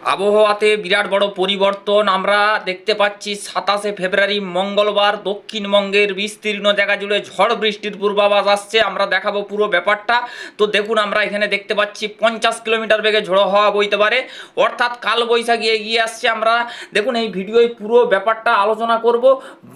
আবহাওয়াতে বিরাট বড় পরিবর্তন। আমরা দেখতে পাচ্ছি সাতাশে ফেব্রুয়ারি, মঙ্গলবার, দক্ষিণবঙ্গের বিস্তীর্ণ জায়গা জুড়ে ঝড় বৃষ্টির পূর্বাভাস আসছে। আমরা দেখাবো পুরো ব্যাপারটা। তো দেখুন, আমরা এখানে দেখতে পাচ্ছি পঞ্চাশ কিলোমিটার বেগে ঝোড়ো হওয়া বইতে পারে। অর্থাৎ কাল বৈশাখী এগিয়ে আসছে। আমরা দেখুন, এই ভিডিওয় পুরো ব্যাপারটা আলোচনা করব।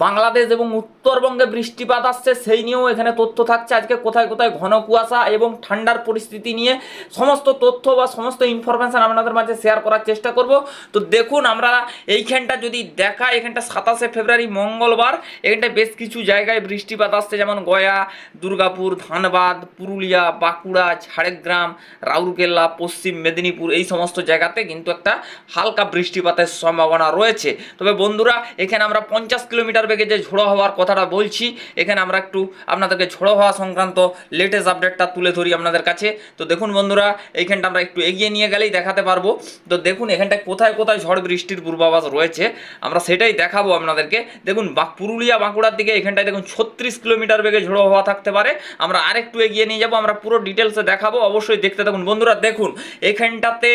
বাংলাদেশ এবং উত্তরবঙ্গে বৃষ্টিপাত আসছে, সেই নিয়েও এখানে তথ্য থাকছে। আজকে কোথায় কোথায় ঘন কুয়াশা এবং ঠান্ডার পরিস্থিতি নিয়ে সমস্ত তথ্য বা সমস্ত ইনফরমেশান আপনাদের মাঝে শেয়ার করার চেষ্টা করব। তো দেখুন, আমরা এইখানটা যদি দেখা এখানটা সাতাশে ফেব্রুয়ারি মঙ্গলবার এখানটা বেশ কিছু জায়গায় বৃষ্টিপাত আসছে, যেমন গয়া, দুর্গাপুর, ধানবাদ, পুরুলিয়া, বাঁকুড়া, ঝাড়গ্রাম, রাউরকেল্লা, পশ্চিম মেদিনীপুর, এই সমস্ত জায়গাতে কিন্তু একটা হালকা বৃষ্টিপাতের সম্ভাবনা রয়েছে। তবে বন্ধুরা, এখানে আমরা পঞ্চাশ কিলোমিটার বেগে যে ঝোড়ো হওয়ার কথাটা বলছি, এখানে আমরা একটু আপনাদেরকে ঝোড়ো হওয়া সংক্রান্ত লেটেস্ট আপডেটটা তুলে ধরি আপনাদের কাছে। তো দেখুন বন্ধুরা, এইখানটা আমরা একটু এগিয়ে নিয়ে গেলেই দেখাতে পারব। তো দেখুন এখানটায় কোথায় কোথায় ঝড় বৃষ্টির পূর্বাভাস রয়েছে, আমরা সেটাই দেখাবো আপনাদেরকে। দেখুন পুরুলিয়া বাঁকুড়ার দিকে এখানটায় দেখুন, ছত্রিশ কিলোমিটার বেগে ঝোড়ো হওয়া থাকতে পারে। আমরা আরেকটু এগিয়ে নিয়ে যাব, আমরা পুরো ডিটেলসে দেখাবো, অবশ্যই দেখতে থাকুন। বন্ধুরা, দেখুন, এখানটাতে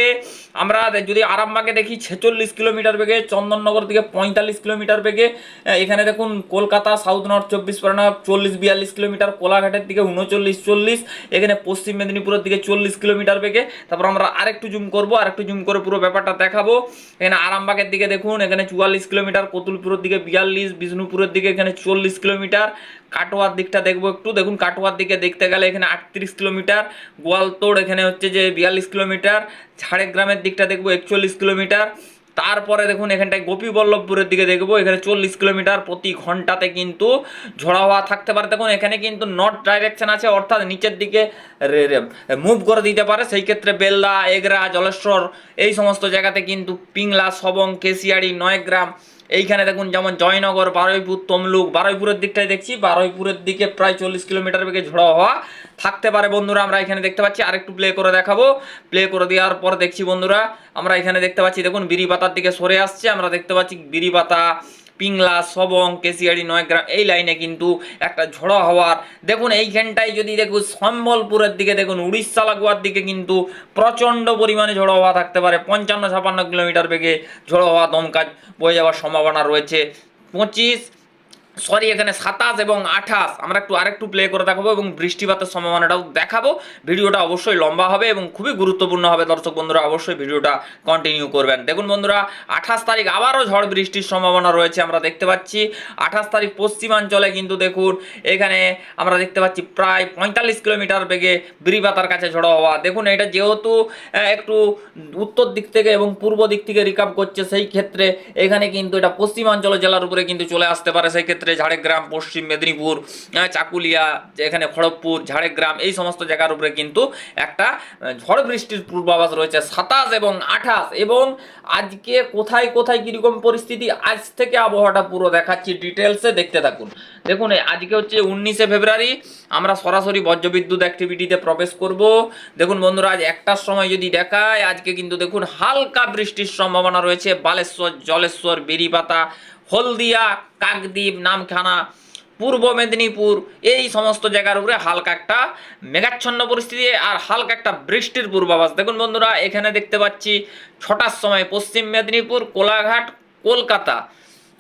আমরা যদি আরামবাগে দেখি, ছেচল্লিশ কিলোমিটার বেগে, চন্দননগর দিকে পঁয়তাল্লিশ কিলোমিটার বেগে এখানে দেখুন, কলকাতা, সাউথ নর্থ, চব্বিশ পরগনা, চল্লিশ, বিয়াল্লিশ কিলোমিটার, কোলাঘাটের দিকে উনচল্লিশ, চল্লিশ, এখানে পশ্চিম মেদিনীপুরের দিকে চল্লিশ কিলোমিটার বেগে। তারপর আমরা আরেকটু জুম করব, আরেকটু জুম করে পুরো ব্যাপারটা দেখাবো। এখানে আরামবাগের দিকে দেখুন, এখানে চুয়াল্লিশ কিলোমিটার, কতুলপুরের দিকে বিয়াল্লিশ, বিষ্ণুপুরের দিকে এখানে চল্লিশ কিলোমিটার। কাটোয়ার দিকটা দেখব একটু। দেখুন, কাটোয়ার দিকে দেখতে গেলে এখানে আটত্রিশ কিলোমিটার। গোয়ালতোড় এখানে হচ্ছে যে বিয়াল্লিশ কিলোমিটার। ঝাড়গ্রামের দিকটা দেখব, একচল্লিশ কিলোমিটার। তারপরে দেখুন এখানটায় গোপীবল্লভপুরের দিকে দেখব, এখানে চল্লিশ কিলোমিটার প্রতি ঘন্টাতে কিন্তু ঝোড়া হওয়া থাকতে পারে। দেখুন, এখানে কিন্তু নর্থ ডাইরেকশন আছে, অর্থাৎ নিচের দিকে মুভ করে দিতে পারে। সেই ক্ষেত্রে বেলদা, এগরা, জলেশ্বর, এই সমস্ত জায়গাতে কিন্তু পিংলা, সবং, কেশিয়াড়ি, নয়গ্রাম, এইখানে দেখুন যেমন জয়নগর, বারুইপুর, তমলুক, বারুইপুরের দিকটাই দেখছি, বারুইপুরের দিকে প্রায় চল্লিশ কিলোমিটার বেগে ঝোড়ো হওয়া থাকতে পারে বন্ধুরা, আমরা এখানে দেখতে পাচ্ছি, আরেকটু প্লে করে দেখাবো। প্লে করে দেওয়ার পর দেখছি বন্ধুরা, আমরা এখানে দেখতে পাচ্ছি, দেখুন বিরিপাতার দিকে সরে আসছে। আমরা দেখতে পাচ্ছি বিরিপাতা পিংলা, সবং কেশিয়াড়ি নয়গ্রাম, এই লাইনে কিন্তু একটা ঝড়ো হওয়ার। দেখুন, এইখানটায় যদি দেখুন, সম্বলপুরের দিকে দেখুন, উড়িষ্যা লাগোয়ার দিকে কিন্তু প্রচণ্ড পরিমাণে ঝড়ো হওয়া থাকতে পারে। পঞ্চান্ন ছাপান্ন কিলোমিটার বেগে ঝড়ো হওয়া দমকা বয়ে যাওয়ার সম্ভাবনা রয়েছে। পঁচিশ সরি এখানে সাতাশ এবং আঠাশ। আমরা একটু আরেকটু প্লে করে দেখাবো এবং বৃষ্টিপাতের সম্ভাবনাটাও দেখাবো। ভিডিওটা অবশ্যই লম্বা হবে এবং খুবই গুরুত্বপূর্ণ হবে। দর্শক বন্ধুরা, অবশ্যই ভিডিওটা কন্টিনিউ করবেন। দেখুন বন্ধুরা, আঠাশ তারিখ আবারও ঝড় বৃষ্টির সম্ভাবনা রয়েছে। আমরা দেখতে পাচ্ছি, আঠাশ তারিখ পশ্চিমাঞ্চলে কিন্তু দেখুন, এখানে আমরা দেখতে পাচ্ছি প্রায় পঁয়তাল্লিশ কিলোমিটার বেগে বিরিবাতার কাছে ঝড়ো হওয়া। দেখুন, এটা যেহেতু একটু উত্তর দিক থেকে এবং পূর্ব দিক থেকে রিকাভ করছে, সেই ক্ষেত্রে এখানে কিন্তু এটা পশ্চিমাঞ্চল জেলার উপরে কিন্তু চলে আসতে পারে। সেই ক্ষেত্রে ঝাড়গ্রাম, পশ্চিম মেদিনীপুর চাকুলিয়া এখানে খড়গপুর, ঝাড়গ্রাম, এই সমস্ত জায়গার উপরে কিন্তু একটা ঝড় বৃষ্টির পূর্বাভাস রয়েছে। সাতাশ এবং আঠাশ এবং আজকে কোথায় কোথায় কীরকম পরিস্থিতি? আজ থেকে আবহাওয়াটা পুরো দেখাচ্ছি ডিটেলসে দেখতে থাকুন। দেখুন আজকে হচ্ছে উনিশে ফেব্রুয়ারি, আমরা সরাসরি বজ্রবিদ্যুৎ অ্যাক্টিভিটিতে প্রবেশ করব। দেখুন বন্ধুরা, আজ একটার সময় যদি দেখায়, আজকে কিন্তু দেখুন হালকা বৃষ্টির সম্ভাবনা রয়েছে। বালেশ্বর, জলেশ্বর, বেরিপাতা হলদিয়া, কাকদ্বীপ, নামখানা, পূর্ব মেদিনীপুর, এই সমস্ত জায়গার উপরে হালকা একটা মেঘাচ্ছন্ন পরিস্থিতি আর হালকা একটা বৃষ্টির পূর্বাভাস। দেখুন বন্ধুরা, এখানে দেখতে পাচ্ছি ছটার সময় পশ্চিম মেদিনীপুর, কোলাঘাট, কলকাতা,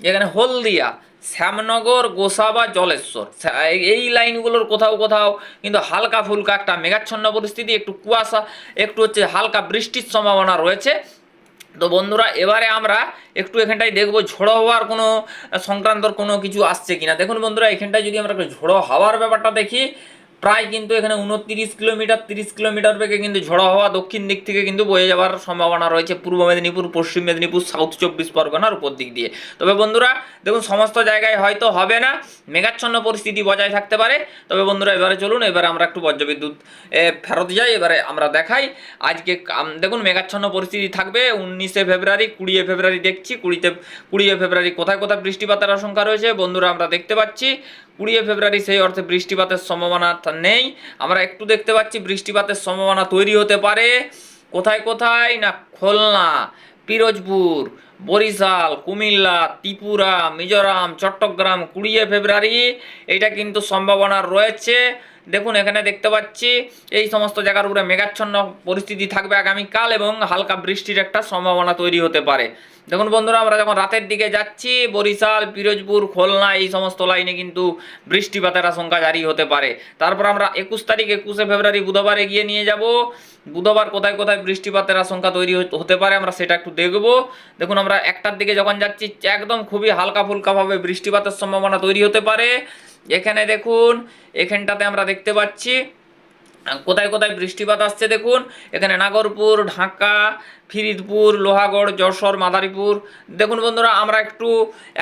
এখানে হলদিয়া, শ্যামনগর, গোসাবা, জলেশ্বর। এই- লাইনগুলোর কোথাও কোথাও কিন্তু হালকা ফুলকা একটা মেঘাচ্ছন্ন পরিস্থিতি, একটু কুয়াশা, একটু হচ্ছে হালকা বৃষ্টির সম্ভাবনা রয়েছে। তো বন্ধুরা, এবারে আমরা একটু এখানটায় দেখব ঝোড়ো হওয়ার কোনো সংক্রান্তর কোনো কিছু আসছে কিনা। দেখুন বন্ধুরা, এখানটায় যদি আমরা ঝোড়ো হওয়ার ব্যাপারটা দেখি প্রায় কিন্তু এখানে উনত্রিশ কিলোমিটার, তিরিশ কিলোমিটার বেগে কিন্তু ঝোড়ো হাওয়া দক্ষিণ দিক থেকে কিন্তু বয়ে যাওয়ার সম্ভাবনা রয়েছে। পূর্ব মেদিনীপুর, পশ্চিম মেদিনীপুর সাউথ চব্বিশ পরগনার উপর দিক দিয়ে। তবে বন্ধুরা, দেখুন, সমস্ত জায়গায় হয়তো হবে না, মেঘাচ্ছন্ন পরিস্থিতি বজায় থাকতে পারে। তবে বন্ধুরা, এবারে চলুন, এবারে আমরা একটু বজ্রবিদ্যুৎ ফেরত যাই, এবারে আমরা দেখাই। আজকে দেখুন, মেঘাচ্ছন্ন পরিস্থিতি থাকবে। উনিশে ফেব্রুয়ারি, কুড়িয়ে ফেব্রুয়ারি দেখছি, কুড়িতে, কুড়িয়ে ফেব্রুয়ারি কোথায় কোথায় বৃষ্টিপাতের আশঙ্কা রয়েছে, বন্ধুরা, আমরা দেখতে পাচ্ছি। কুড়িয়ে ফেব্রুয়ারি সেই অর্থে বৃষ্টিপাতের সম্ভাবনা নেই। আমরা একটু দেখতে পাচ্ছি বৃষ্টিপাতের সম্ভাবনা তৈরি হতে পারে। কোথায় কোথায়? না, খুলনা, পিরোজপুর, বরিশাল, কুমিল্লা, ত্রিপুরা, মিজোরাম, চট্টগ্রাম কুড়িয়ে ফেব্রুয়ারি। এটা কিন্তু সম্ভাবনা রয়েছে। দেখুন, এখানে দেখতে পাচ্ছি, এই সমস্ত জায়গার উপরে মেঘাচ্ছন্ন পরিস্থিতি থাকবে আগামীকাল এবং হালকা বৃষ্টির একটা সম্ভাবনা তৈরি হতে পারে। দেখুন বন্ধুরা, আমরা যখন রাতের দিকে যাচ্ছি, বরিশাল, পিরোজপুর, খুলনা, এই সমস্ত লাইনে কিন্তু বৃষ্টিপাতের আশঙ্কা জারি হতে পারে। তারপর আমরা একুশ তারিখ, একুশে ফেব্রুয়ারি বুধবারে গিয়ে নিয়ে যাব। বুধবার কোথায় কোথায় বৃষ্টিপাতের আশঙ্কা তৈরি হতে- পারে, আমরা সেটা একটু দেখব। দেখুন, আমরা একটার দিকে যখন যাচ্ছি, একদম খুবই হালকা ফুলকাভাবে বৃষ্টিপাতের সম্ভাবনা তৈরি হতে পারে। এখানে দেখুন এখানটাতে আমরা দেখতে পাচ্ছি, কোথায় কোথায় বৃষ্টিপাত আসছে দেখুন, এখানে নাগরপুর, ঢাকা, ফিরিদপুর, লোহাগড়, যশোর, মাদারীপুর। দেখুন বন্ধুরা, আমরা একটু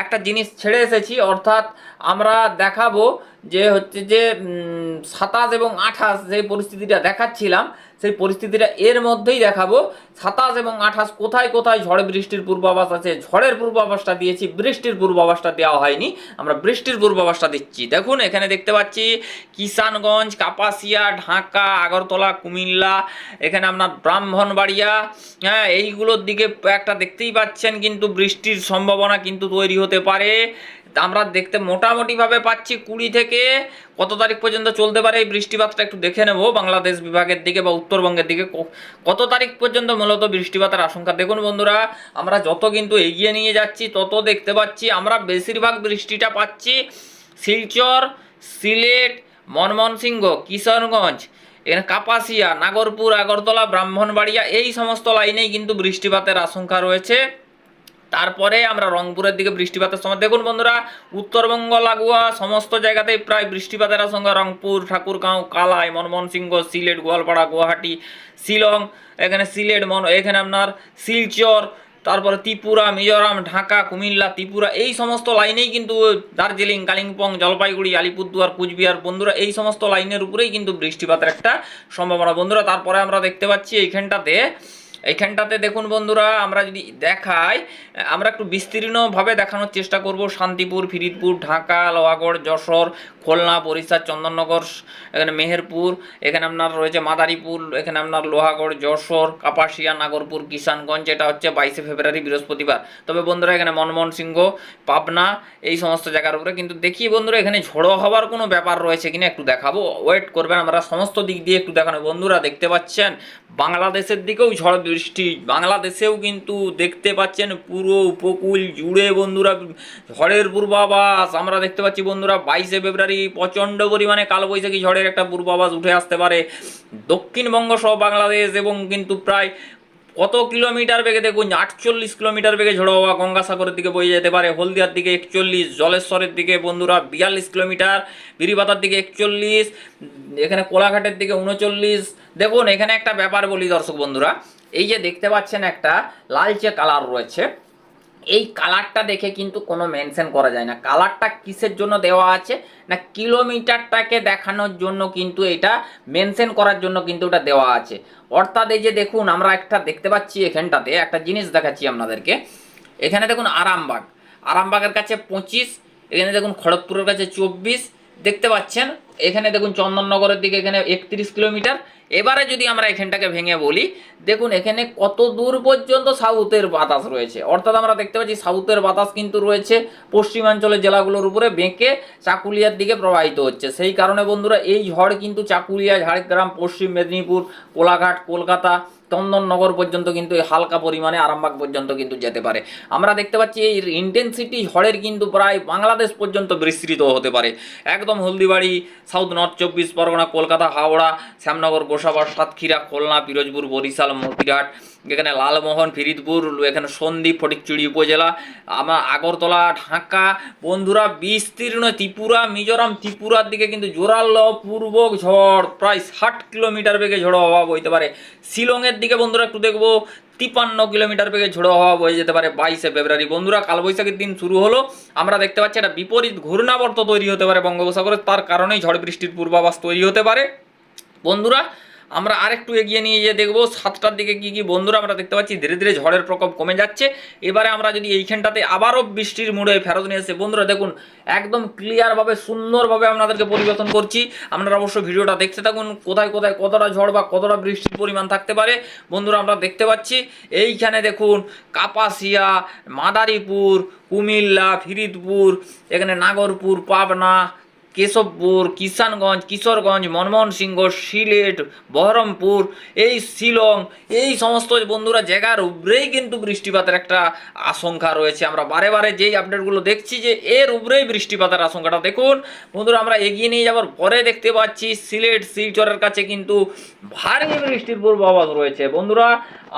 একটা জিনিস ছেড়ে এসেছি, অর্থাৎ আমরা দেখাবো যে হচ্ছে যে সাতাশ এবং আঠাশ যে পরিস্থিতিটা দেখাচ্ছিলাম সেই পরিস্থিতিটা এর মধ্যেই দেখাবো। সাতাশ এবং আঠাশ কোথায় কোথায় ঝড় বৃষ্টির পূর্বাভাস আছে? ঝড়ের পূর্বাভাসটা দিয়েছি, বৃষ্টির পূর্বাভাসটা দেওয়া হয়নি। আমরা বৃষ্টির পূর্বাভাসটা দিচ্ছি। দেখুন, এখানে দেখতে পাচ্ছি কিষানগঞ্জ, কাপাসিয়া, ঢাকা, আগরতলা, কুমিল্লা, এখানে আপনার ব্রাহ্মণবাড়িয়া হ্যাঁ এইগুলোর দিকে একটা দেখতেই পাচ্ছেন কিন্তু বৃষ্টির সম্ভাবনা কিন্তু তৈরি হতে পারে। আমরা দেখতে মোটামুটিভাবে পাচ্ছি কুড়ি থেকে কত তারিখ পর্যন্ত চলতে পারে এই বৃষ্টিপাতটা একটু দেখে নেব বাংলাদেশ বিভাগের দিকে বা উত্তরবঙ্গের দিকে। কত তারিখ পর্যন্ত মূলত বৃষ্টিপাতের আশঙ্কা? দেখুন বন্ধুরা, আমরা যত কিন্তু এগিয়ে নিয়ে যাচ্ছি, তত দেখতে পাচ্ছি, আমরা বেশিরভাগ বৃষ্টিটা পাচ্ছি শিলচর, সিলেট ময়মনসিংহ কিশোরগঞ্জ কাপাসিয়া, নাগরপুর, আগরতলা, ব্রাহ্মণবাড়িয়া, এই সমস্ত লাইনেই কিন্তু বৃষ্টিপাতের আশঙ্কা রয়েছে। তারপরে আমরা রংপুরের দিকে বৃষ্টিপাতের সময় দেখুন বন্ধুরা, উত্তরবঙ্গ, লাগোয়া, সমস্ত জায়গাতেই প্রায় বৃষ্টিপাতের আশঙ্কা। রংপুর, ঠাকুরগাঁও, কালাই ময়মনসিংহ সিলেট, গোয়ালপাড়া, গুয়াহাটি, শিলং, এখানে সিলেট, মন এখানে আপনার শিলচর, তারপরে ত্রিপুরা, মিজোরাম, ঢাকা, কুমিল্লা, ত্রিপুরা, এই সমস্ত লাইনেই কিন্তু দার্জিলিং, কালিম্পং, জলপাইগুড়ি, আলিপুরদুয়ার, কুচবিহার, বন্ধুরা, এই সমস্ত লাইনের উপরেই কিন্তু বৃষ্টিপাতের একটা সম্ভাবনা। বন্ধুরা, তারপরে আমরা দেখতে পাচ্ছি এইখানটাতে এইখানটাতে দেখুন বন্ধুরা, আমরা যদি দেখাই, আমরা একটু বিস্তীর্ণভাবে দেখানোর চেষ্টা করব। শান্তিপুর, ফিরিদপুর, ঢাকা, লোহাগড়, যশোর, খুলনা, বরিশাল, চন্দননগর, এখানে মেহেরপুর, এখানে আপনার রয়েছে মাদারীপুর, এখানে আপনার লোহাগড়, যশোর, কাপাসিয়া, নাগরপুর, কিষানগঞ্জ এটা হচ্ছে বাইশে ফেব্রুয়ারি বৃহস্পতিবার। তবে বন্ধুরা, এখানে মনমোহন সিংহ, পাবনা, এই সমস্ত জায়গার উপরে। কিন্তু দেখি বন্ধুরা, এখানে ঝোড়ো হওয়ার কোনো ব্যাপার রয়েছে কিনা একটু দেখাবো। ওয়েট করবেন, আমরা সমস্ত দিক দিয়ে একটু দেখানো। বন্ধুরা, দেখতে পাচ্ছেন, বাংলাদেশের দিকেও ঝড় বৃষ্টি, বাংলাদেশেও কিন্তু দেখতে পাচ্ছেন পুরো উপকূল জুড়ে বন্ধুরা, ঝড়ের পূর্বাভাস। আমরা দেখতে পাচ্ছি বন্ধুরা, বাইশে ফেব্রুয়ারি প্রচণ্ড পরিমাণে কালবৈশাখী ঝড়ের একটা পূর্বাভাস উঠে আসতে পারে। দক্ষিণবঙ্গ সহ বাংলাদেশ এবং কিন্তু প্রায় কত কিলোমিটার বেগে দেখুন, আটচল্লিশ কিলোমিটার বেগে ঝোড়ো হওয়া গঙ্গাসাগরের দিকে বয়ে যেতে পারে। হলদিয়ার দিকে একচল্লিশ, জলেশ্বরের দিকে বন্ধুরা বিয়াল্লিশ কিলোমিটার, বিরিবাতার দিকে একচল্লিশ, এখানে কোলাঘাটের দিকে উনচল্লিশ। দেখুন, এখানে একটা ব্যাপার বলি দর্শক বন্ধুরা এই যে দেখতে পাচ্ছেন একটা লালচে কালার রয়েছে। এই কালারটা দেখে কিন্তু কোনো মেনশন করা যায় না। কালারটা কিসের জন্য দেওয়া আছে না কিলোমিটারটাকে দেখানোর জন্য কিন্তু এটা মেনশন করার জন্য কিন্তু এটা দেওয়া আছে। অর্থাৎ এই যে দেখুন, আমরা একটা দেখতে পাচ্ছি এখানটাতে, একটা জিনিস দেখাচ্ছি আপনাদেরকে। এখানে দেখুন আরামবাগ। আরামবাগের কাছে পঁচিশ, এখানে দেখুন খড়গপুরের কাছে চব্বিশ দেখতে পাচ্ছেন? এখানে দেখুন চন্দননগরের দিকে এখানে একত্রিশ কিলোমিটার। এবারে যদি আমরা এখানটাকে ভেঙে বলি, দেখুন এখানে কত দূর পর্যন্ত সাউথের বাতাস রয়েছে। অর্থাৎ আমরা দেখতে পাচ্ছি সাউথের বাতাস কিন্তু রয়েছে পশ্চিমাঞ্চলের জেলাগুলোর উপরে বেঁকে চাকুলিয়ার দিকে প্রবাহিত হচ্ছে। সেই কারণে বন্ধুরা, এই ঝড় কিন্তু চাকুলিয়া, ঝাড়গ্রাম, পশ্চিম মেদিনীপুর, কোলাঘাট, কলকাতা চন্দননগর পর্যন্ত কিন্তু এই হালকা পরিমাণে আরামবাগ পর্যন্ত কিন্তু যেতে পারে। আমরা দেখতে পাচ্ছি এই ইন্টেন্সিটি ঝড়ের কিন্তু প্রায় বাংলাদেশ পর্যন্ত বিস্তৃত হতে পারে। একদম হলদিবাড়ি সাউথ নর্থ চব্বিশ পরগনা, কলকাতা, হাওড়া, শ্যামনগর, গোসাবার, সাতক্ষীরা, খুলনা, পিরোজপুর, বরিশাল মতিরাট এখানে লালমোহন, ফিরিদপুর, এখানে সন্দ্বীপ, ফটিকচুড়ি উপজেলা আমার আগরতলা, ঢাকা। বন্ধুরা, বিস্তীর্ণ ত্রিপুরা, মিজোরাম, ত্রিপুরার দিকে কিন্তু জোরালো পূর্বক ঝড়, প্রায় ষাট কিলোমিটার বেগে ঝড়ো হওয়া বইতে পারে। শিলংয়ের দিকে বন্ধুরা একটু দেখব তিপান্ন কিলোমিটার বেগে ঝোড়ো হওয়া বয়ে যেতে পারে বাইশে ফেব্রুয়ারি। বন্ধুরা, কালবৈশাখীর দিন শুরু হলো। আমরা দেখতে পাচ্ছি একটা বিপরীত ঘূর্ণাবর্ত তৈরি হতে পারে বঙ্গোপসাগরে, তার কারণেই ঝড় বৃষ্টির পূর্বাভাস তৈরি হতে পারে। বন্ধুরা আমরা আরেকটু এগিয়ে নিয়ে গিয়ে দেখব সাতটার দিকে কি কি বন্ধুরা আমরা দেখতে পাচ্ছি। ধীরে ধীরে ঝড়ের প্রকোপ কমে যাচ্ছে। এবারে আমরা যদি এইখানটাতে আবারও বৃষ্টির মুড়ে ফেরত নিয়ে এসে, বন্ধুরা দেখুন, একদম ক্লিয়ারভাবে সুন্দরভাবে আপনাদেরকে পরিবর্তন করছি। আপনারা অবশ্যই ভিডিওটা দেখতে থাকুন, কোথায় কোথায় কতটা ঝড় বা কতটা বৃষ্টির পরিমাণ থাকতে পারে। বন্ধুরা আমরা দেখতে পাচ্ছি, এইখানে দেখুন, কাপাসিয়া, মাদারীপুর, কুমিল্লা, ফিরিদপুর, এখানে নাগরপুর, পাবনা কেশবপুর, কিষানগঞ্জ, কিশোরগঞ্জ মনমোহন সিংহ সিলেট, বহরমপুর, এই শিলং, এই সমস্ত বন্ধুরা জায়গার উপরেই কিন্তু বৃষ্টিপাতের একটা আশঙ্কা রয়েছে। আমরা বারে বারে যেই আপডেটগুলো দেখছি যে এর উপরেই বৃষ্টিপাতের আশঙ্কাটা। দেখুন, বন্ধুরা, আমরা এগিয়ে নিয়ে যাওয়ার পরে দেখতে পাচ্ছি, সিলেট, শিলচরের কাছে কিন্তু ভারী বৃষ্টির পূর্বাভাস রয়েছে। বন্ধুরা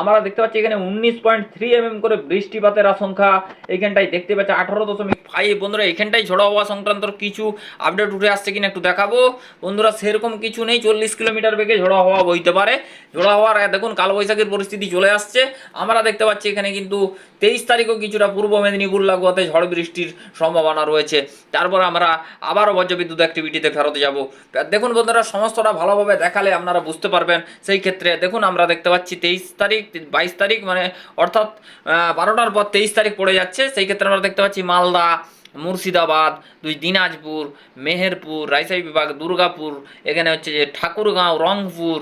আমরা দেখতে পাচ্ছি এখানে উনিশ পয়েন্ট থ্রি এমএম করে বৃষ্টিপাতের আশঙ্কা। এইখানটায় দেখতে পাচ্ছি আঠারো দশমিক ফাইভ বন্ধুরা এখানটাই ঝোড়ো হওয়া সংক্রান্ত কিছু আপডেট উঠে আসছে কিনা একটু দেখাবো। বন্ধুরা, সেরকম কিছু নেই, চল্লিশ কিলোমিটার বেগে ঝোড়ো হওয়া বইতে পারে। ঝোড়ো হওয়ার, দেখুন, কালবৈশাখীর পরিস্থিতি চলে আসছে। আমরা দেখতে পাচ্ছি এখানে কিন্তু তেইশ তারিখও কিছুটা পূর্ব মেদিনীপুর লাগোয়াতে ঝড় বৃষ্টির সম্ভাবনা রয়েছে। তারপর আমরা আবারও বজ্রবিদ্যুৎ অ্যাক্টিভিটিতে ফেরত যাব। দেখুন, বন্ধুরা, সমস্তটা ভালোভাবে দেখালে আপনারা বুঝতে পারবেন। সেই ক্ষেত্রে, দেখুন, আমরা দেখতে পাচ্ছি তেইশ তারিখ বাইশ তারিখ মানে অর্থাৎ বারোটার পর তেইশ তারিখ পড়ে যাচ্ছে। সেই ক্ষেত্রে আমরা দেখতে পাচ্ছি মালদা মুর্শিদাবাদ, দুই দিনাজপুর, মেহেরপুর, রাজশাহী বিভাগ, দুর্গাপুর, এখানে হচ্ছে যে ঠাকুরগাঁও, রংপুর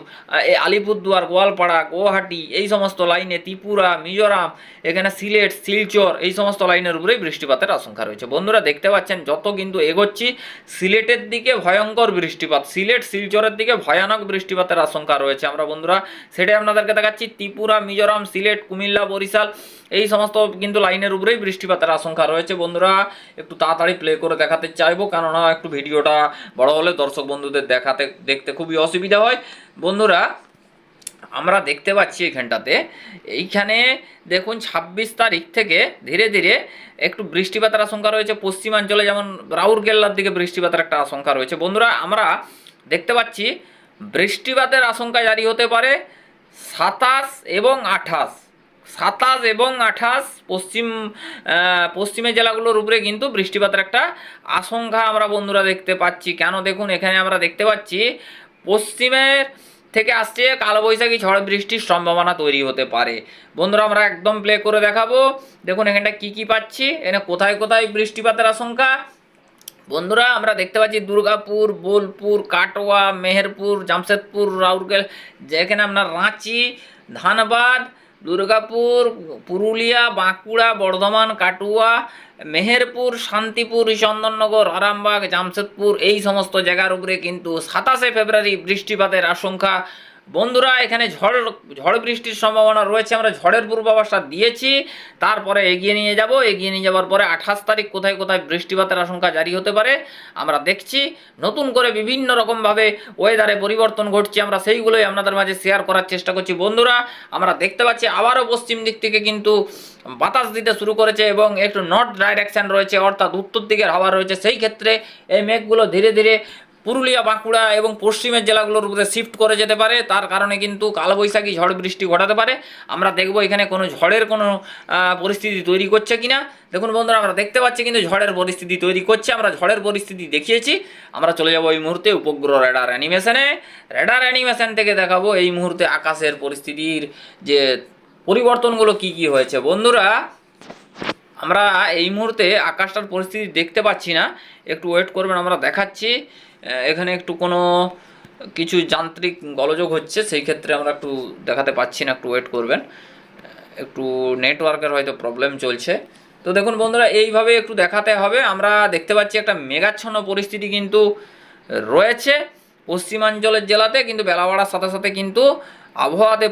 আলিপুরদুয়ার, গোয়ালপাড়া, গুয়াহাটি, এই সমস্ত লাইনে ত্রিপুরা, মিজোরাম, এখানে সিলেট, শিলচর, এই সমস্ত লাইনের উপরেই বৃষ্টিপাতের আশঙ্কা রয়েছে। বন্ধুরা, দেখতে পাচ্ছেন, যত কিন্তু এগোচ্ছি, সিলেটের দিকে ভয়ঙ্কর বৃষ্টিপাত, সিলেট, শিলচরের দিকে ভয়ানক বৃষ্টিপাতের আশঙ্কা রয়েছে। আমরা বন্ধুরা, সেটাই আপনাদেরকে দেখাচ্ছি, ত্রিপুরা, মিজোরাম, সিলেট, কুমিল্লা, বরিশাল এই সমস্ত কিন্তু লাইনের উপরেই বৃষ্টিপাতের আশঙ্কা রয়েছে। বন্ধুরা, একটু তাড়াতাড়ি প্লে করে দেখাতে চাইব, কেননা একটু ভিডিওটা বড় হলে দর্শক বন্ধুদের দেখাতে, দেখতে খুবই অসুবিধা হয়। বন্ধুরা, আমরা দেখতে পাচ্ছি এখানটাতে, এইখানে দেখুন ছাব্বিশ তারিখ থেকে ধীরে ধীরে একটু বৃষ্টিপাতের আশঙ্কা রয়েছে। পশ্চিমাঞ্চলে যেমন রাউরকেল্লার দিকে বৃষ্টিপাতের একটা আশঙ্কা রয়েছে। বন্ধুরা, আমরা দেখতে পাচ্ছি বৃষ্টিপাতের আশঙ্কা জারি হতে পারে সাতাশ এবং আঠাশ। সাতাশ এবং আঠাশ পশ্চিম পশ্চিমের জেলাগুলোর উপরে কিন্তু বৃষ্টিপাতের একটা আশঙ্কা আমরা বন্ধুরা দেখতে পাচ্ছি। কেন দেখুন, এখানে আমরা দেখতে পাচ্ছি, পশ্চিমের থেকে আসছে কালবৈশাখী ঝড় বৃষ্টির সম্ভাবনা তৈরি হতে পারে। বন্ধুরা, আমরা একদম প্লে করে দেখাবো। দেখুন, এখানটা কি কি পাচ্ছি? এখানে কোথায় কোথায় বৃষ্টিপাতের আশঙ্কা? বন্ধুরা, আমরা দেখতে পাচ্ছি দুর্গাপুর, বোলপুর, কাটোয়া, মেহেরপুর, জামশেদপুর, রাউরকেল, যেখানে আপনার রাঁচি, ধানবাদ দুর্গাপুর, পুরুলিয়া, বাঁকুড়া, বর্ধমান, কাটুয়া, মেহেরপুর, শান্তিপুর চন্দননগর আরামবাগ, জামশেদপুর, এই সমস্ত জায়গার উপরে কিন্তু সাতাশে ফেব্রুয়ারি বৃষ্টিপাতের আশঙ্কা বন্ধুরা, এখানে ঝড় ঝড় বৃষ্টির সম্ভাবনা রয়েছে। আমরা ঝড়ের পূর্বাভাসটা দিয়েছি। তারপরে এগিয়ে নিয়ে যাব। এগিয়ে নিয়ে যাওয়ার পরে আঠাশ তারিখ কোথায় কোথায় বৃষ্টিপাতের আশঙ্কা জারি হতে পারে, আমরা দেখছি। নতুন করে বিভিন্ন রকমভাবে ওয়েদারে পরিবর্তন ঘটছে। আমরা সেইগুলোই আপনাদের মাঝে শেয়ার করার চেষ্টা করছি। বন্ধুরা, আমরা দেখতে পাচ্ছি আবারও পশ্চিম দিক থেকে কিন্তু বাতাস দিতে শুরু করেছে এবং একটু নর্থ ডাইরেকশন রয়েছে, অর্থাৎ উত্তর দিকের হাওয়া রয়েছে। সেই ক্ষেত্রে এই মেঘগুলো ধীরে ধীরে পুরুলিয়া, বাঁকুড়া এবং পশ্চিমের জেলাগুলোর উপরে শিফট করে যেতে পারে। তার কারণে কিন্তু কালবৈশাখী ঝড় বৃষ্টি ঘটাতে পারে। আমরা দেখব এখানে কোনো ঝড়ের কোনো পরিস্থিতি তৈরি করছে কিনা। দেখুন বন্ধুরা, আমরা দেখতে পাচ্ছি কিন্তু ঝড়ের পরিস্থিতি তৈরি করছে। আমরা ঝড়ের পরিস্থিতি দেখিয়েছি। আমরা চলে যাব এই মুহূর্তে উপগ্রহ রেডার অ্যানিমেশনে রেডার অ্যানিমেশন থেকে দেখাবো এই মুহূর্তে আকাশের পরিস্থিতির যে পরিবর্তনগুলো কি কি হয়েছে। বন্ধুরা আমরা এই মুহূর্তে আকাশটার পরিস্থিতি দেখতে পাচ্ছি না। একটু ওয়েট করবেন, আমরা দেখাচ্ছি। এখানে একটু কোনো কিছু যান্ত্রিক গলযোগ হচ্ছে, সেই ক্ষেত্রে আমরা একটু দেখাতে পাচ্ছি না, একটু ওয়েট করবেন। একটু নেটওয়ার্কের হয়তো প্রবলেম চলছে। তো দেখুন বন্ধুরা, এইভাবে একটু দেখাতে হবে। আমরা দেখতে পাচ্ছি একটা মেঘাচ্ছন্ন পরিস্থিতি কিন্তু রয়েছে পশ্চিমাঞ্চলের জেলাতে, কিন্তু বেলা বাড়ার সাথে সাথে কিন্তু আবহাওয়াতে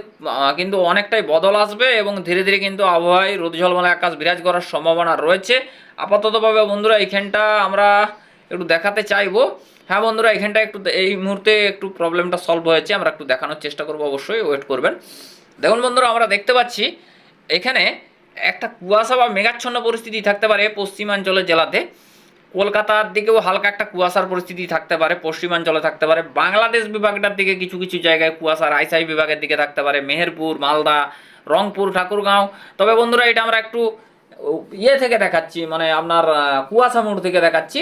কিন্তু অনেকটাই বদল আসবে এবং ধীরে ধীরে কিন্তু আবহাওয়ায় রোদ ঝলমলে আকাশ বিরাজ করার সম্ভাবনা রয়েছে। আপাততভাবে বন্ধুরা, এইখানটা আমরা একটু দেখাতে চাইব। হ্যাঁ বন্ধুরা এখানটা একটু এই মুহূর্তে একটু প্রবলেমটা সলভ হয়েছে, আমরা একটু দেখানোর চেষ্টা করব, অবশ্যই ওয়েট করবেন। দেখুন বন্ধুরা, আমরা দেখতে পাচ্ছি, এখানে একটা কুয়াশা বা মেঘাচ্ছন্ন পরিস্থিতি থাকতে পারে পশ্চিমাঞ্চলের জেলাতে। কলকাতার দিকেও হালকা একটা কুয়াশার পরিস্থিতি থাকতে পারে, পশ্চিমাঞ্চলে থাকতে পারে, বাংলাদেশ বিভাগটার দিকে কিছু কিছু জায়গায় কুয়াশার রাজশাহী বিভাগের দিকে থাকতে পারে, মেহেরপুর, মালদা, রংপুর, ঠাকুরগাঁও। তবে বন্ধুরা, এটা আমরা একটু ইয়ে থেকে দেখাচ্ছি মানে আপনার কুয়াশা মোড় থেকে দেখাচ্ছি।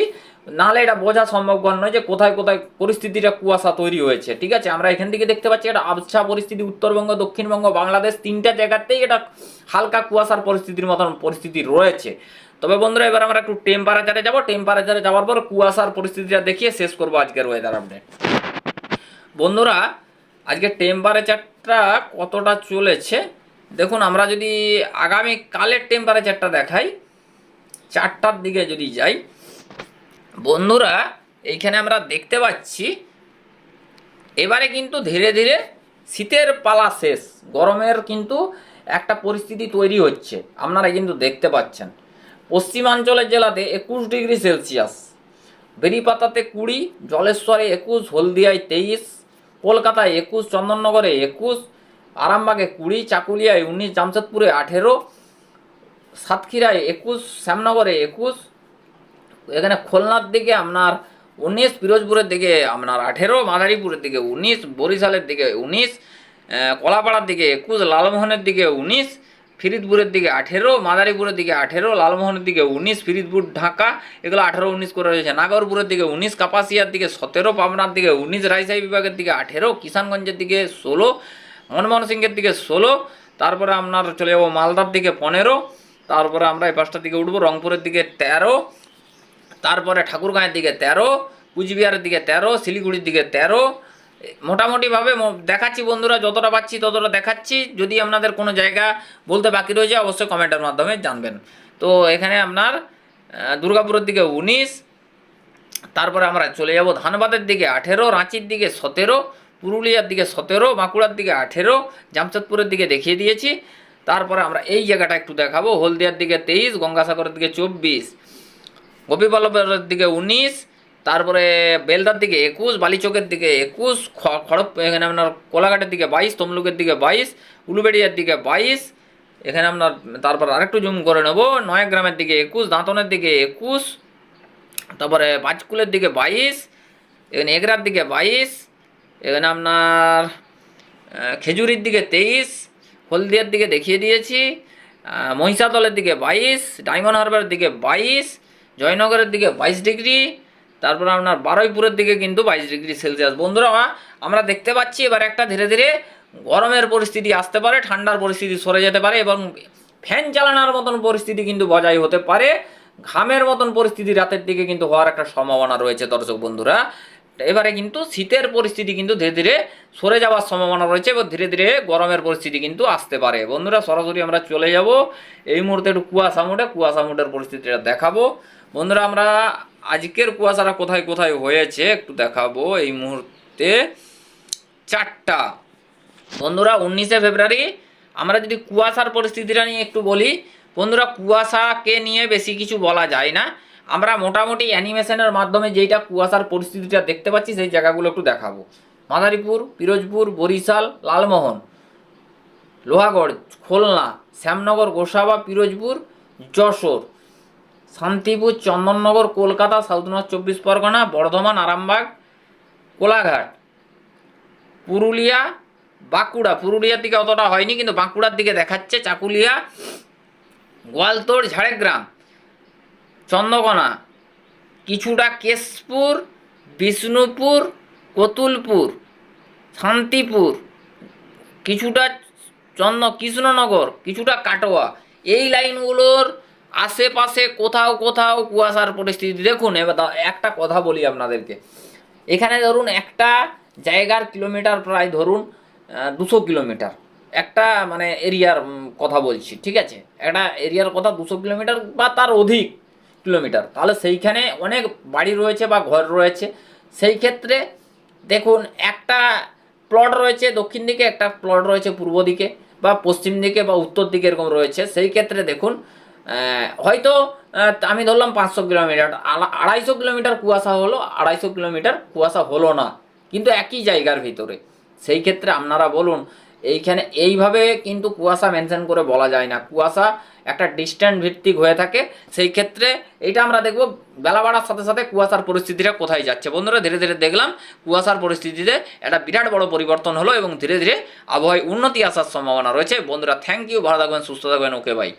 নাহলে এটা বোঝা সম্ভবপর নয় যে কোথায় কোথায় পরিস্থিতিটা কুয়াশা তৈরি হয়েছে, ঠিক আছে? আমরা এখান থেকে দেখতে পাচ্ছি এটা আবছা পরিস্থিতি, উত্তরবঙ্গ, দক্ষিণবঙ্গ, বাংলাদেশ, তিনটা জায়গাতেই এটা হালকা কুয়াশার পরিস্থিতির মতন পরিস্থিতি রয়েছে। তবে বন্ধুরা, এবার আমরা একটু টেম্পারেচারে যাব। টেম্পারেচারে যাওয়ার পর কুয়াশার পরিস্থিতিটা দেখিয়ে শেষ করব আজকের ওয়েদার আপডেট বন্ধুরা, আজকে টেম্পারেচারটা কতটা চলেছে? দেখুন, আমরা যদি আগামী কালের টেম্পারেচারটা দেখাই, চারটার দিকে যদি যাই, বন্ধুরা এইখানে আমরা দেখতে পাচ্ছি, এবারে কিন্তু ধীরে ধীরে শীতের পালা শেষ, গরমের কিন্তু একটা পরিস্থিতি তৈরি হচ্ছে, আপনারা কিন্তু দেখতে পাচ্ছেন। পশ্চিমাঞ্চলের জেলাতে একুশ ডিগ্রি সেলসিয়াস, বেরিপাতাতে কুড়ি, জলেশ্বরে একুশ, হলদিয়ায় তেইশ, কলকাতায় একুশ, চন্দননগরে একুশ আরামবাগে কুড়ি, চাকুলিয়ায় উনিশ, জামশেদপুরে আঠেরো, সাতক্ষীরায় একুশ, শ্যামনগরে একুশ, এখানে খুলনার দিকে আপনার উনিশ, পিরোজপুরের দিকে আপনার আঠেরো, মাদারীপুরের দিকে উনিশ, বরিশালের দিকে উনিশ কলাপাড়ার দিকে একুশ, লালমোহনের দিকে উনিশ, ফিরিদপুরের দিকে আঠেরো, মাদারীপুরের দিকে আঠেরো, লালমোহনের দিকে উনিশ, ফিরিদপুর, ঢাকা, এগুলো আঠেরো, উনিশ করে রয়েছে। নাগরপুরের দিকে উনিশ, কাপাসিয়ার দিকে সতেরো, পাবনার দিকে উনিশ, রাজশাহী বিভাগের দিকে আঠেরো, কিষানগঞ্জের দিকে ষোলো মনমোহন সিংয়ের দিকে ষোলো, তারপরে আপনার চলে যাব মালদার দিকে পনেরো, তারপরে আমরা এই পাঁচটার দিকে উঠবো রংপুরের দিকে তেরো, তারপরে ঠাকুরগাঁয়ের দিকে তেরো, কুচবিহারের দিকে তেরো, শিলিগুড়ির দিকে তেরো। মোটামুটিভাবে দেখাচ্ছি বন্ধুরা, যতটা পাচ্ছি ততটা দেখাচ্ছি। যদি আপনাদের কোনো জায়গা বলতে বাকি রয়েছে, অবশ্যই কমেন্টের মাধ্যমে জানবেন। তো এখানে আপনার দুর্গাপুরের দিকে উনিশ, তারপরে আমরা চলে যাব ধানবাদের দিকে আঠেরো, রাঁচির দিকে সতেরো পুরুলিয়ার দিকে সতেরো, বাঁকুড়ার দিকে আঠেরো, জামশেদপুরের দিকে দেখিয়ে দিয়েছি। তারপরে আমরা এই জায়গাটা একটু দেখাবো। হলদিয়ার দিকে তেইশ, গঙ্গাসাগরের দিকে চব্বিশ গোপীবল্লভের দিকে উনিশ, তারপরে বেলদার দিকে একুশ, বালিচকের দিকে একুশ, খ- খড়গ, এখানে আপনার কোলাঘাটের দিকে বাইশ, তমলুকের দিকে বাইশ, উলুবেড়িয়ার দিকে বাইশ, এখানে আপনার তারপর আরেকটু জুম করে নেব। নয়াগ্রামের দিকে একুশ, দাঁতনের দিকে একুশ, তারপরে বাজকুলের দিকে বাইশ, এখানে এগরার দিকে বাইশ এখানে আপনার খেজুরির দিকে তেইশ, হলদিয়ার দিকে দেখিয়ে দিয়েছি মহিষাদলের দিকে বাইশ, ডায়মন্ড হারবারের দিকে বাইশ, জয়নগরের দিকে বাইশ ডিগ্রি, তারপর আপনার বারুইপুরের দিকে কিন্তু বাইশ ডিগ্রি সেলসিয়াস। বন্ধুরা, আমরা দেখতে পাচ্ছি এবার একটা ধীরে ধীরে গরমের পরিস্থিতি আসতে পারে, ঠান্ডার পরিস্থিতি সরে যেতে পারে এবং ফ্যান চালানোর মতন পরিস্থিতি কিন্তু বজায় হতে পারে। ঘামের মতন পরিস্থিতি রাতের দিকে কিন্তু হওয়ার একটা সম্ভাবনা রয়েছে দর্শক বন্ধুরা। এবারে কিন্তু শীতের পরিস্থিতি কিন্তু ধীরে ধীরে সরে যাওয়ার সম্ভাবনা রয়েছে এবং ধীরে ধীরে গরমের পরিস্থিতি কিন্তু আসতে পারে। বন্ধুরা, সরাসরি আমরা চলে যাব। এই মুহূর্তে একটু কুয়াশা মুটে কুয়াশা মুটের পরিস্থিতিটা দেখাবো। বন্ধুরা, আমরা আজকের কুয়াশাটা কোথায় কোথায় হয়েছে একটু দেখাবো। এই মুহূর্তে চারটা। বন্ধুরা, উনিশে ফেব্রুয়ারি, আমরা যদি কুয়াশার পরিস্থিতিটা নিয়ে একটু বলি, বন্ধুরা, কুয়াশাকে নিয়ে বেশি কিছু বলা যায় না। আমরা মোটামুটি অ্যানিমেশনের মাধ্যমে যেইটা কুয়াশার পরিস্থিতিটা দেখতে পাচ্ছি, সেই জায়গাগুলো একটু দেখাবো। মাদারীপুর, পিরোজপুর, বরিশাল, লালমোহন, লোহাগড়, খুলনা, শ্যামনগর, গোসাবা, পিরোজপুর, যশোর, শান্তিপুর, চন্দননগর, কলকাতা সাউথ নর্থ চব্বিশ পরগনা, বর্ধমান, আরামবাগ, কোলাঘাট, পুরুলিয়া, বাঁকুড়া। পুরুলিয়ার দিকে অতটা হয়নি, কিন্তু বাঁকুড়ার দিকে দেখাচ্ছে চাকুলিয়া, গোয়ালতোড়, ঝাড়গ্রাম। চন্দ্রকোনা, কিছুটা কেশপুর, বিষ্ণুপুর, কতুলপুর, শান্তিপুর, কিছুটা চন্দ্র, কৃষ্ণনগর, কিছুটা কাটোয়া। এই লাইনগুলোর আশেপাশে কোথাও কোথাও কুয়াশার পরিস্থিতি। দেখুন, এবার একটা কথা বলি আপনাদেরকে। এখানে ধরুন, একটা জায়গার কিলোমিটার প্রায় ধরুন দুশো কিলোমিটার। একটা মানে এরিয়ার কথা বলছি, ঠিক আছে? একটা এরিয়ার কথা দুশো কিলোমিটার বা তার অধিক। কিলোমিটার। তাহলে সেইখানে অনেক বাড়ি রয়েছে বা ঘর রয়েছে। সেই ক্ষেত্রে দেখুন, একটা প্লট রয়েছে দক্ষিণ দিকে, একটা প্লট রয়েছে পূর্ব দিকে বা পশ্চিম দিকে বা উত্তর দিকে এরকম রয়েছে। সেই ক্ষেত্রে দেখুন হয়তো আমি ধরলাম পাঁচশো কিলোমিটার। আড়া- আড়াইশো কিলোমিটার কুয়াশা হলো, আড়াইশো কিলোমিটার কুয়াশা হলো না। কিন্তু একই জায়গার ভিতরে। সেই ক্ষেত্রে আপনারা বলুন এইখানে এইভাবে কিন্তু কুয়াশা মেনশন করে বলা যায় না। কুয়াশা একটা ডিস্ট্যান্ট ভিত্তিক হয়ে থাকে। সেই ক্ষেত্রে এটা আমরা দেখব বেলা বাড়ার সাথে সাথে কুয়াশার পরিস্থিতিটা কোথায় যাচ্ছে। বন্ধুরা, ধীরে ধীরে দেখলাম কুয়াশার পরিস্থিতিতে একটা বিরাট বড় পরিবর্তন হলো এবং ধীরে ধীরে আবহাওয়ায় উন্নতি আসার সম্ভাবনা রয়েছে। বন্ধুরা থ্যাংক ইউ ভালো থাকবেন, সুস্থ থাকবেন ওকে বাই